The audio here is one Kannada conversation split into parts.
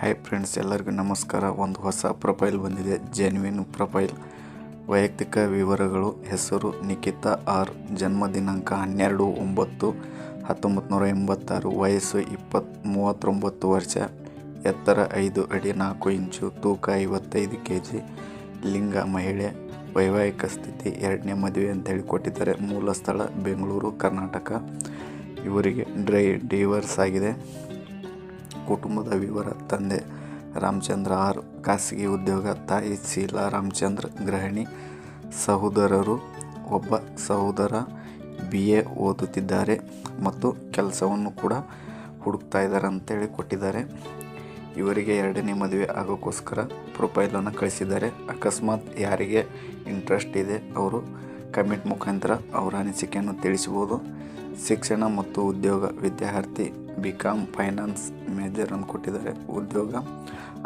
ಹಾಯ್ ಫ್ರೆಂಡ್ಸ್ ಎಲ್ಲರಿಗೂ ನಮಸ್ಕಾರ. ಒಂದು ಹೊಸ ಪ್ರೊಫೈಲ್ ಬಂದಿದೆ. Genuine profile. ವೈಯಕ್ತಿಕ ವಿವರಗಳು, ಹೆಸರು, ನಿಖಿತಾ ಆರ್ ಜನ್ಮ ದಿನಾಂಕ ಹನ್ನೆರಡು, ಒಂಬತ್ತು ಹತ್ತೊಂಬತ್ತು ನೂರ ಎಂಬತ್ತಾರು, ವಯಸ್ಸು ಇಪ್ಪತ್ತು ಮೂವತ್ತೊಂಬತ್ತು ವರ್ಷ, ಎತ್ತರ ಐದು ಅಡಿ ನಾಲ್ಕು ಇಂಚು, ತೂಕ ಐವತ್ತೈದು ಕೆ ಜಿ ಲಿಂಗ ಮಹಿಳೆ, ವೈವಾಹಿಕ ಸ್ಥಿತಿ ಎರಡನೇ ಮದುವೆ ಅಂತೇಳಿ ಕೊಟ್ಟಿದ್ದಾರೆ ಮೂಲ ಸ್ಥಳ ಬೆಂಗಳೂರು, ಕರ್ನಾಟಕ. ಇವರಿಗೆ ಡ್ರೈ ಡಿವರ್ಸ್ ಆಗಿದೆ. ಕುಟುಂಬದ ವಿವರ ತಂದೆ ರಾಮಚಂದ್ರ ಆರ್. ಖಾಸಗಿ ಉದ್ಯೋಗ, ತಾಯಿ ಶೀಲಾ ರಾಮಚಂದ್ರ ಗೃಹಿಣಿ, ಸಹೋದರರು, ಒಬ್ಬ ಸಹೋದರ ಬಿ ಎ ಓದುತ್ತಿದ್ದಾರೆ ಮತ್ತು ಕೆಲಸವನ್ನು ಕೂಡ ಹುಡುಕ್ತಾ ಇದ್ದಾರೆ ಅಂತೇಳಿ ಕೊಟ್ಟಿದ್ದಾರೆ. ಇವರಿಗೆ ಎರಡನೇ ಮದುವೆ ಆಗೋಕ್ಕೋಸ್ಕರ ಪ್ರೊಫೈಲನ್ನು ಕಳಿಸಿದ್ದಾರೆ. ಅಕಸ್ಮಾತ್ ಯಾರಿಗೆ ಇಂಟ್ರೆಸ್ಟ್ ಇದೆ, ಅವರು ಕಮೆಂಟ್ ಮುಖಾಂತರ ಅವರ ಅನಿಸಿಕೆಯನ್ನು ತಿಳಿಸ್ಬೋದು ಶಿಕ್ಷಣ ಮತ್ತು ಉದ್ಯೋಗ ವಿದ್ಯಾರ್ಥಿ ಬಿ ಕಾಮ್ ಫೈನಾನ್ಸ್ ಮೇಜರನ್ನು ಕೊಟ್ಟಿದ್ದಾರೆ. ಉದ್ಯೋಗ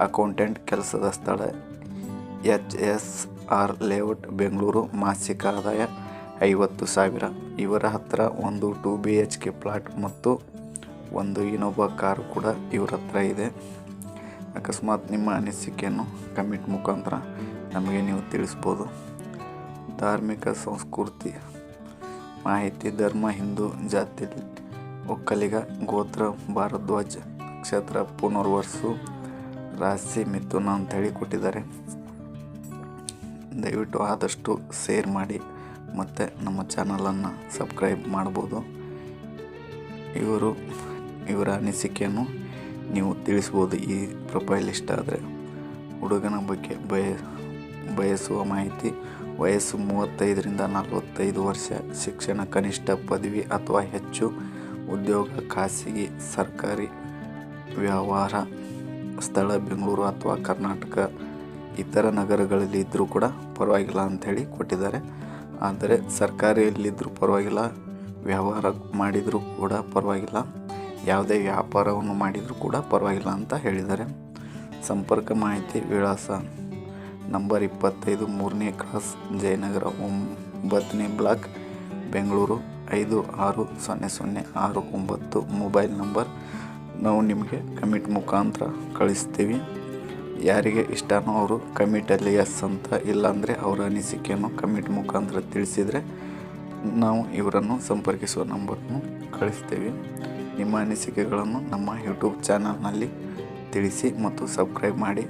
ಅಕೌಂಟೆಂಟ್ ಕೆಲಸದ ಸ್ಥಳ H S R layout Bengaluru, ಮಾಸಿಕ ಆದಾಯ ಐವತ್ತು ಸಾವಿರ. ಇವರ ಹತ್ರ ಒಂದು two B H K plot ಮತ್ತು ಒಂದು ಇನ್ನೊಬ್ಬ ಕಾರು ಕೂಡ ಇವರ ಹತ್ರ ಇದೆ. ಅಕಸ್ಮಾತ್ ನಿಮ್ಮ ಅನಿಸಿಕೆಯನ್ನು ಕಮೆಂಟ್ ಮುಖಾಂತರ ನಮಗೆ ನೀವು ತಿಳಿಸ್ಬೋದು. ಧಾರ್ಮಿಕ ಸಂಸ್ಕೃತಿ ಮಾಹಿತಿ ಧರ್ಮ, ಹಿಂದೂ ಜಾತಿ, ಒಕ್ಕಲಿಗ, ಗೋತ್ರ, ಭಾರದ್ವಾಜ್ ನಕ್ಷತ್ರ ಪುನರ್ವಸು ರಾಶಿ ಮಿಥುನ ಅಂತ ಹೇಳಿ ಕೊಟ್ಟಿದ್ದಾರೆ. ದಯವಿಟ್ಟು ಆದಷ್ಟು ಶೇರ್ ಮಾಡಿ ಮತ್ತು ನಮ್ಮ ಚಾನಲನ್ನು ಸಬ್ಸ್ಕ್ರೈಬ್ ಮಾಡ್ಬೋದು. ಇವರು, ಇವರ ಅನಿಸಿಕೆಯನ್ನು ನೀವು ತಿಳಿಸ್ಬೋದು ಈ ಪ್ರೊಫೈಲ್ ಇಷ್ಟ ಆದರೆ. ಹುಡುಗನ ಬಗ್ಗೆ ಬಯ ಬಯಸುವ ಮಾಹಿತಿ, ವಯಸ್ಸು ಮೂವತ್ತೈದರಿಂದ ನಲವತ್ತೈದು ವರ್ಷ, ಶಿಕ್ಷಣ ಕನಿಷ್ಠ ಪದವಿ ಅಥವಾ ಹೆಚ್ಚು, ಉದ್ಯೋಗ, ಖಾಸಗಿ, ಸರ್ಕಾರಿ, ವ್ಯವಹಾರ, ಸ್ಥಳ, ಬೆಂಗಳೂರು ಅಥವಾ ಕರ್ನಾಟಕ, ಇತರ ನಗರಗಳಲ್ಲಿ ಇದ್ದರೂ ಕೂಡ ಪರವಾಗಿಲ್ಲ ಅಂಥೇಳಿ ಕೊಟ್ಟಿದ್ದಾರೆ. ಆದರೆ ಸರ್ಕಾರಿಯಲ್ಲಿದ್ದರೂ ಪರವಾಗಿಲ್ಲ, ವ್ಯವಹಾರ ಮಾಡಿದರೂ ಕೂಡ ಪರವಾಗಿಲ್ಲ, ಯಾವುದೇ ವ್ಯಾಪಾರವನ್ನು ಮಾಡಿದರೂ ಕೂಡ ಪರವಾಗಿಲ್ಲ ಅಂತ ಹೇಳಿದ್ದಾರೆ. ಸಂಪರ್ಕ ಮಾಹಿತಿ ವಿಳಾಸ ನಂಬರ್ ಇಪ್ಪತ್ತೈದು ಮೂರನೇ ಕ್ರಾಸ್ ಜಯನಗರ ಒಂಬತ್ತನೇ ಬ್ಲಾಕ್, ಬೆಂಗಳೂರು ಐದು ಆರು ಸೊನ್ನೆ ಸೊನ್ನೆ ಆರು ಒಂಬತ್ತು ಮೊಬೈಲ್ ನಂಬರ್. ನಾವು ನಿಮಗೆ ಕಮಿಟ್ ಮುಖಾಂತರ ಕಳಿಸ್ತೀವಿ. ಯಾರಿಗೆ ಇಷ್ಟನೋ ಅವರು ಕಮಿಟಲ್ಲಿ ಎಸ್ ಅಂತ ಇಲ್ಲಾಂದರೆ ಅವರ ಅನಿಸಿಕೆಯನ್ನು ಕಮಿಟ್ ಮುಖಾಂತರ ತಿಳಿಸಿದರೆ ನಾವು ಇವರನ್ನು ಸಂಪರ್ಕಿಸುವ ನಂಬರನ್ನು ಕಳಿಸ್ತೀವಿ. ನಿಮ್ಮ ಅನಿಸಿಕೆಗಳನ್ನು ನಮ್ಮ ಯೂಟ್ಯೂಬ್ ಚಾನಲ್ನಲ್ಲಿ ತಿಳಿಸಿ ಮತ್ತು ಸಬ್ಸ್ಕ್ರೈಬ್ ಮಾಡಿ.